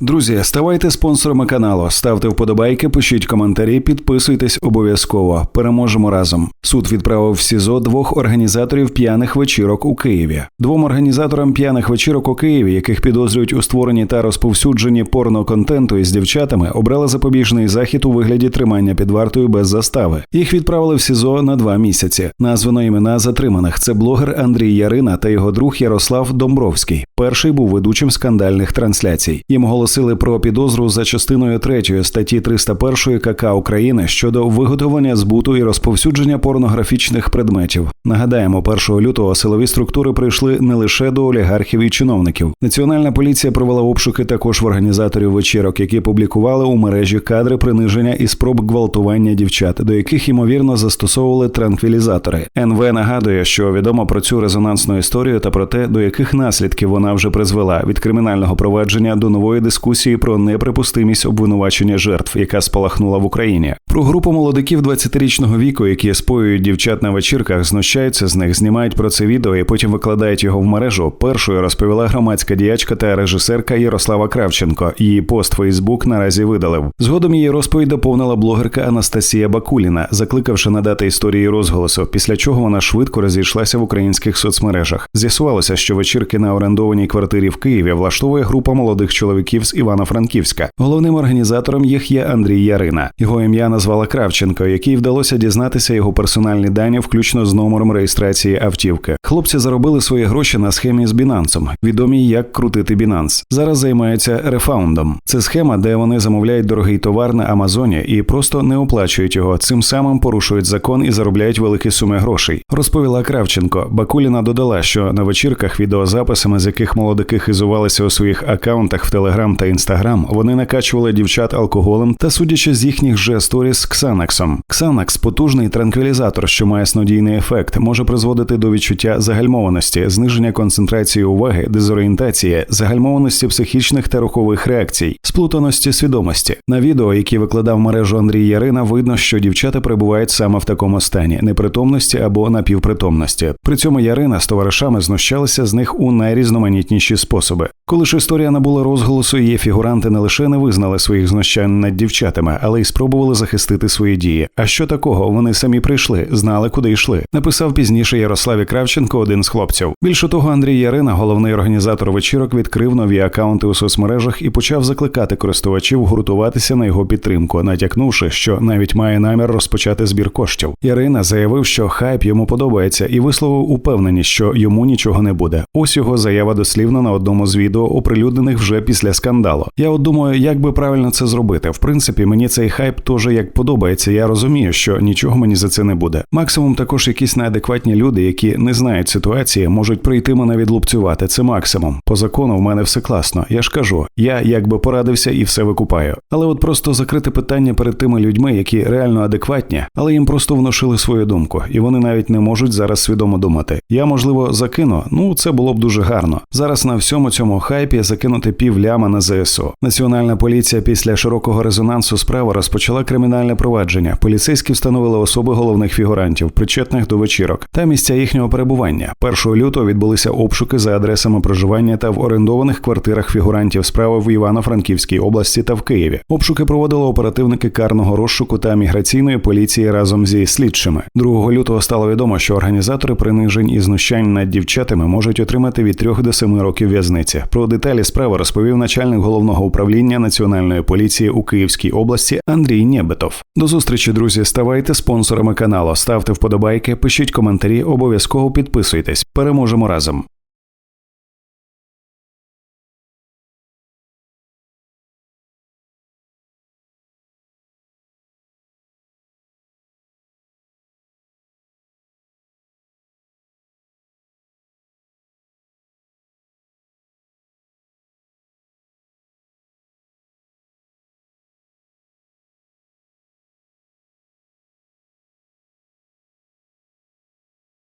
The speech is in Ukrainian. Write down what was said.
Друзі, ставайте спонсорами каналу, ставте вподобайки, пишіть коментарі, підписуйтесь обов'язково. Переможемо разом. Суд відправив в СІЗО двох організаторів п'яних вечірок у Києві. Двом організаторам п'яних вечірок у Києві, яких підозрюють у створенні та розповсюдженні порноконтенту із дівчатами, обрали запобіжний захід у вигляді тримання під вартою без застави. Їх відправили в СІЗО на два місяці. Названо імена затриманих. Це блогер Андрій Ярина та його друг Ярослав Домбровський. Перший був ведучим скандальних трансляцій. Їм оголосили про підозру за частиною 3 статті 301 КК України щодо виготовлення збуту і розповсюдження порнографічних предметів. Нагадаємо, 1 лютого силові структури прийшли не лише до олігархів і чиновників. Національна поліція провела обшуки також в організаторів вечірок, які публікували у мережі кадри приниження і спроб гвалтування дівчат, до яких ймовірно застосовували транквілізатори. НВ нагадує, що відомо про цю резонансну історію та про те, до яких наслідків вона вже призвела від кримінального провадження до нової дискусії про неприпустимість обвинувачення жертв, яка спалахнула в Україні. Про групу молодиків 20-річного віку, які споюють дівчат на вечірках, знущаються з них, знімають про це відео і потім викладають його в мережу. Першою розповіла громадська діячка та режисерка Ярослава Кравченко. Її пост Фейсбук наразі видалив. Згодом її розповідь доповнила блогерка Анастасія Бакуліна, закликавши надати історії розголосу. Після чого вона швидко розійшлася в українських соцмережах. З'ясувалося, що вечірки на орендованій квартирі в Києві влаштовує група молодих чоловіків з Івано-Франківська. Головним організатором їх є Андрій Ярина. Його ім'я назвала Кравченко, якій вдалося дізнатися його персональні дані, включно з номером реєстрації автівки. Хлопці заробили свої гроші на схемі з Бінансом, відомій як крутити Бінанс. Зараз займаються рефаундом. Це схема, де вони замовляють дорогий товар на Амазоні і просто не оплачують його. Цим самим порушують закон і заробляють великі суми грошей. Розповіла Кравченко. Бакуліна додала, що на вечірках відеозаписами, з яких молодики хизувалися у своїх акаунтах в Телеграм та Інстаграм, вони накачували дівчат алкоголем та, судячи з їхніх же сторіс, Ксанаксом. Ксанакс потужний транквілізатор, що має снодійний ефект, може призводити до відчуття загальмованості, зниження концентрації уваги, дезорієнтації, загальмованості психічних та рухових реакцій, сплутаності свідомості. На відео, які викладав мережу Андрій Ярина, видно, що дівчата перебувають саме в такому стані непритомності або напівпритомності. При цьому Ярина з товаришами знущалися з них у найрізноманітніші способи. Коли ж історія набула розголосу, її фігуранти не лише не визнали своїх знущань над дівчатами, але й спробували захистити свої дії. А що такого? Вони самі прийшли, знали, куди йшли. Написав пізніше Ярославі Кравченко, один з хлопців. Більше того, Андрій Ярина, головний організатор вечірок, відкрив нові акаунти у соцмережах і почав закликати користувачів гуртуватися на його підтримку, натякнувши, що навіть має намір розпочати збір коштів. Ярина заявив, що хайп йому подобається, і висловив упевненість, що йому нічого не буде. Ось його заява дослівно на одному з відео, оприлюднених вже після скандалу. Я от думаю, як би правильно це зробити. В принципі, мені цей хайп теж як подобається. Я розумію, що нічого мені за це не буде. Максимум також якісь неадекватні люди, які не знають ситуації, можуть прийти мене відлупцювати. Це максимум. По закону в мене все класно. Я ж кажу, я якби порадився і все викупаю. Але от просто закрити питання перед тими людьми, які реально адекватні, але їм просто внушили свою думку, і вони навіть не можуть зараз свідомо думати. Я можливо закину. Ну це було б дуже гарно. Зараз на всьому цьому хайпі закинути пів ляма на ЗСУ. Національна поліція після широкого резонансу справи розпочала кримінальне провадження. Поліцейські встановили особи головних фігурантів, причетних до вечірок та місця їхнього перебування. 1 лютого відбулися обшуки за адресами проживання та в орендованих квартирах фігурантів справи в Івано-Франківській області та в Києві. Обшуки проводили оперативники карного розшуку та міграційної поліції разом зі слідчими. 2 лютого стало відомо, що організатори принижень і знущань над дівчатами можуть отримати від 3 до 7 років в'язниці. Про деталі справи розповів начальник головного управління національної поліції у Київській області Андрій Нєбетов. До зустрічі, друзі. Ставайте спонсорами каналу, ставте вподобайки, пишіть коментарі, обов'язково підписуйтесь. Переможемо разом.